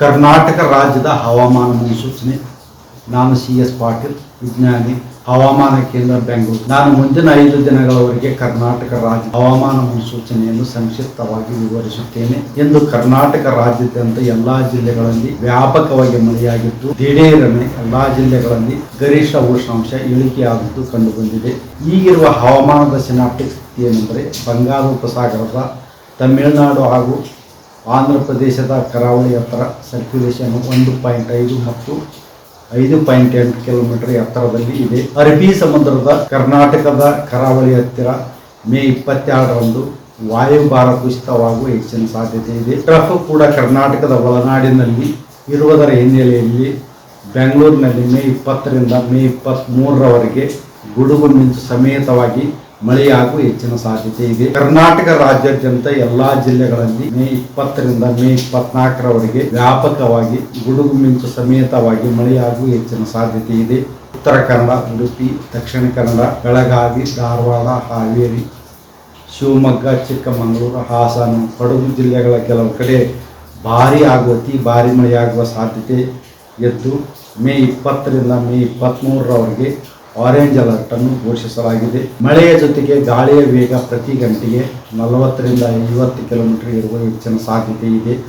ಕರ್ನಾಟಕ ರಾಜ್ಯದ ಹವಾಮಾನ ಮುನ್ಸೂಚನೆ, ನಾನು ಸಿ ಎಸ್ ಪಾಟೀಲ್, ವಿಜ್ಞಾನಿ, ಹವಾಮಾನ ಕೇಂದ್ರ ಬೆಂಗಳೂರು. ನಾನು ಮುಂದಿನ ಐದು ದಿನಗಳವರೆಗೆ ಕರ್ನಾಟಕ ರಾಜ್ಯ ಹವಾಮಾನ ಮುನ್ಸೂಚನೆಯನ್ನು ಸಂಕ್ಷಿಪ್ತವಾಗಿ ವಿವರಿಸುತ್ತೇನೆ. ಎಂದು ಕರ್ನಾಟಕ ರಾಜ್ಯದಂತ ಎಲ್ಲಾ ಜಿಲ್ಲೆಗಳಲ್ಲಿ ವ್ಯಾಪಕವಾಗಿ ಮಳೆಯಾಗಿದ್ದು, ದಿಢೀರನೆ ಎಲ್ಲಾ ಜಿಲ್ಲೆಗಳಲ್ಲಿ ಗರಿಷ್ಠ ಉಷ್ಣಾಂಶ ಇಳಿಕೆಯಾದದ್ದು ಕಂಡುಬಂದಿದೆ. ಈಗಿರುವ ಹವಾಮಾನದ ಸಿನಾಪ್ಟಿಕ್ ಸ್ಥಿತಿ ಏನೆಂದರೆ ಬಂಗಾಳ ಉಪಸಾಗರದ, ತಮಿಳುನಾಡು ಹಾಗೂ ಆಂಧ್ರ ಪ್ರದೇಶದ ಕರಾವಳಿ ಹತ್ತಿರ ಸರ್ಕ್ಯುಲೇಷನ್ ಒಂದು ಪಾಯಿಂಟ್ ಐದು ಮತ್ತು ಐದು ಪಾಯಿಂಟ್ ಎಂಟು ಕಿಲೋಮೀಟರ್ ಎತ್ತರದಲ್ಲಿ ಇದೆ. ಅರಬ್ಬಿ ಸಮುದ್ರದ ಕರ್ನಾಟಕದ ಕರಾವಳಿ ಹತ್ತಿರ ಮೇ ಇಪ್ಪತ್ತೆರಡರಂದು ವಾಯುಭಾರ ಕುಸಿತವಾಗುವ ಹೆಚ್ಚಿನ ಸಾಧ್ಯತೆ ಇದೆ. ಟ್ರಫ್ ಕೂಡ ಕರ್ನಾಟಕದ ಒಳನಾಡಿನಲ್ಲಿ ಇರುವುದರ ಹಿನ್ನೆಲೆಯಲ್ಲಿ ಬೆಂಗಳೂರಿನಲ್ಲಿ ಮೇ ಇಪ್ಪತ್ತರಿಂದ ಮೇ ಇಪ್ಪತ್ತ್ಮೂರರವರೆಗೆ ಗುಡುಗು ಮಿಂಚು ಸಮೇತವಾಗಿ ಮಳೆಯಾಗುವ ಹೆಚ್ಚಿನ ಸಾಧ್ಯತೆ ಇದೆ. ಕರ್ನಾಟಕ ರಾಜ್ಯಾದ್ಯಂತ ಎಲ್ಲಾ ಜಿಲ್ಲೆಗಳಲ್ಲಿ ಮೇ ಇಪ್ಪತ್ತರಿಂದ ಮೇ ಇಪ್ಪತ್ನಾಲ್ಕರವರೆಗೆ ವ್ಯಾಪಕವಾಗಿ ಗುಡುಗು ಮಿಂಚು ಸಮೇತವಾಗಿ ಮಳೆಯಾಗುವ ಹೆಚ್ಚಿನ ಸಾಧ್ಯತೆ ಇದೆ. ಉತ್ತರ ಕನ್ನಡ, ಉಡುಪಿ, ದಕ್ಷಿಣ ಕನ್ನಡ, ಬೆಳಗಾವಿ, ಧಾರವಾಡ, ಹಾವೇರಿ, ಶಿವಮೊಗ್ಗ, ಚಿಕ್ಕಮಗಳೂರು, ಹಾಸನ, ಕೊಡಗು ಜಿಲ್ಲೆಗಳ ಕೆಲವು ಕಡೆ ಭಾರಿ ಆಗುವ, ಅತಿ ಭಾರಿ ಮಳೆಯಾಗುವ ಸಾಧ್ಯತೆ ಎದ್ದು ಮೇ ಇಪ್ಪತ್ತರಿಂದ ಮೇ ಇಪ್ಪತ್ತ್ಮೂರರವರೆಗೆ ಆರೆಂಜ್ ಅಲರ್ಟ್ ಅನ್ನು ಘೋಷಿಸಲಾಗಿದೆ. ಮಳೆಯ ಜೊತೆಗೆ ಗಾಳಿಯ ವೇಗ ಪ್ರತಿ ಗಂಟೆಗೆ ನಲವತ್ತರಿಂದ ಐವತ್ತು ಕಿಲೋಮೀಟರ್ ಇರುವ ಹೆಚ್ಚಿನ ಸಾಧ್ಯತೆ ಇದೆ.